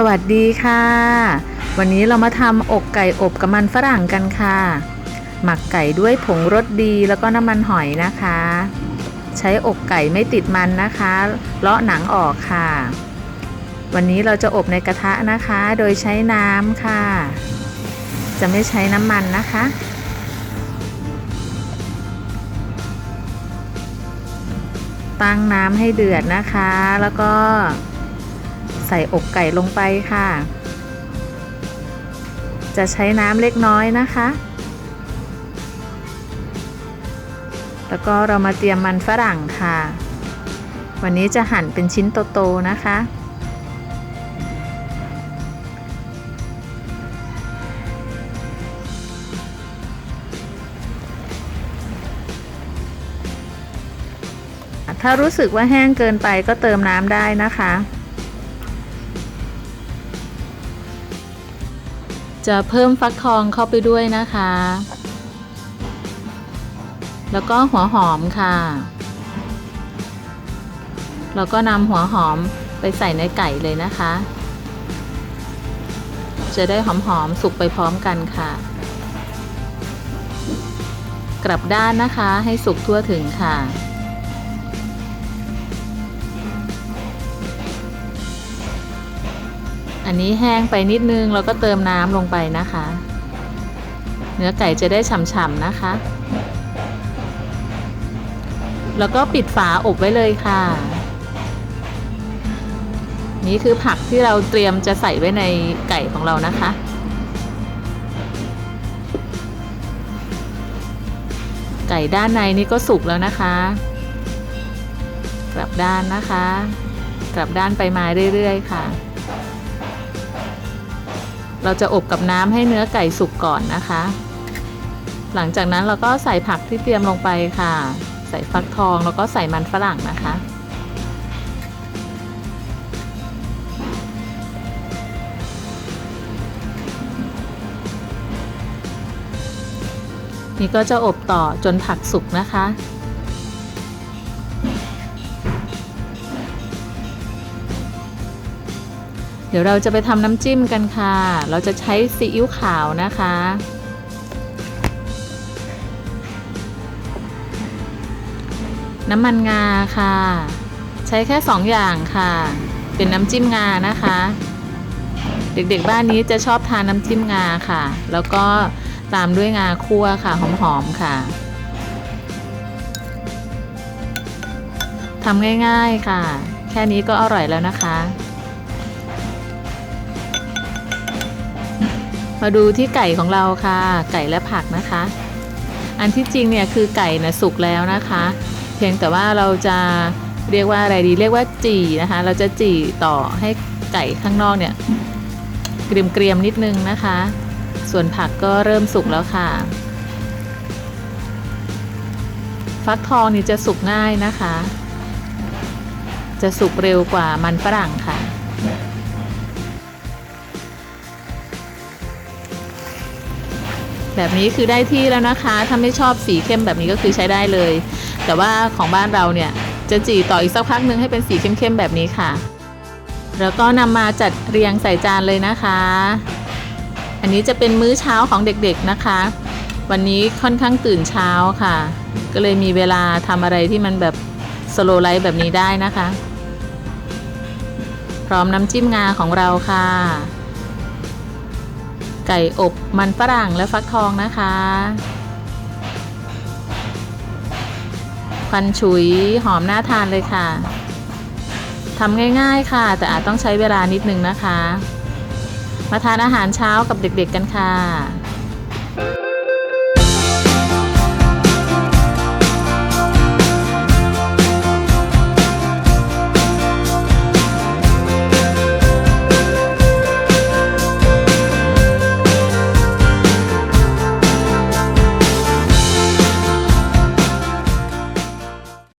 สวัสดีค่ะ วันนี้เรามาทำอกไก่อบกับมันฝรั่งกันค่ะ หมักไก่ด้วยผงรสดีแล้วก็น้ำมันหอยนะคะ ใช้อกไก่ไม่ติดมันนะคะเลาะหนังออกค่ะ วันนี้เราจะอบในกระทะนะคะ โดยใช้น้ำค่ะ จะไม่ใช้น้ำมันนะคะตั้งน้ำให้เดือดนะคะ แล้วก็ ใส่อกไก่ลงไปค่ะ จะใช้น้ำเล็กน้อยนะคะ แล้วก็เรามาเตรียมมันฝรั่งค่ะ วันนี้จะหั่นเป็นชิ้นโตๆนะคะถ้ารู้สึกว่าแห้งเกินไปก็เติมน้ำได้นะคะ จะเพิ่มฟักทองเข้าไปด้วยนะคะ แล้วก็หัวหอมค่ะ แล้วก็นำหัวหอมไปใส่ในไก่เลยนะคะ จะได้หอมๆสุกไปพร้อมกันค่ะ กลับด้านนะคะให้สุกทั่วถึงค่ะ อันนี้แห้งไปนิดนึงเราก็เติมน้ำลงไปนะคะ เนื้อไก่จะได้ฉ่ำๆนะคะ แล้วก็ปิดฝาอบไว้เลยค่ะ นี่คือผักที่เราเตรียมจะใส่ไว้ในไก่ของเรานะคะไก่ด้านในนี่ก็สุกแล้วนะคะ กลับด้านนะคะ กลับด้านไปมาเรื่อยๆค่ะ เราจะอบกับน้ำให้เนื้อไก่สุกก่อนนะคะ หลังจากนั้นเราก็ใส่ผักที่เตรียมลงไปค่ะ ใส่ฟักทองแล้วก็ใส่มันฝรั่งนะคะ นี่ก็จะอบต่อจนผักสุกนะคะ เดี๋ยวเราจะไปทำน้ำจิ้มกันค่ะ เราจะใช้ซีอิ๊วขาวนะคะ น้ำมันงาค่ะ ใช้แค่สองอย่างค่ะ เป็นน้ำจิ้มงานะคะ เด็กๆบ้านนี้จะชอบทานน้ำจิ้มงาค่ะ แล้วก็ตามด้วยงาคั่วค่ะหอมๆค่ะทำง่ายๆค่ะ แค่นี้ก็อร่อยแล้วนะคะ มาดูที่ไก่ของเราค่ะ ไก่และผักนะคะ อันที่จริงเนี่ยคือไก่นะสุกแล้วนะคะ เพียงแต่ว่าเราจะเรียกว่าอะไรดีเรียกว่าจี่นะคะ เราจะจี่ต่อให้ไก่ข้างนอกเนี่ยเกรียมๆนิดนึงนะคะ ส่วนผักก็เริ่มสุกแล้วค่ะ ฟักทองนี่จะสุกง่ายนะคะ จะสุกเร็วกว่ามันฝรั่งค่ะ แบบนี้คือได้ที่แล้วนะคะ ถ้าไม่ชอบสีเข้มแบบนี้ก็คือใช้ได้เลย แต่ว่าของบ้านเราเนี่ยจะจีต่ออีกสักพักนึงให้เป็นสีเข้มๆแบบนี้ค่ะ แล้วก็นำมาจัดเรียงใส่จานเลยนะคะ อันนี้จะเป็นมื้อเช้าของเด็กๆนะคะ วันนี้ค่อนข้างตื่นเช้าค่ะ ก็เลยมีเวลาทำอะไรที่มันแบบสโลไลฟ์แบบนี้ได้นะคะ พร้อมน้ำจิ้มงาของเราค่ะ ไก่อบมันฝรั่งและฟักทองนะคะควันฉุยหอมน่าทานเลยค่ะทำง่ายๆค่ะ แต่อาจต้องใช้เวลานิดนึงนะคะ มาทานอาหารเช้ากับเด็กๆกันค่ะ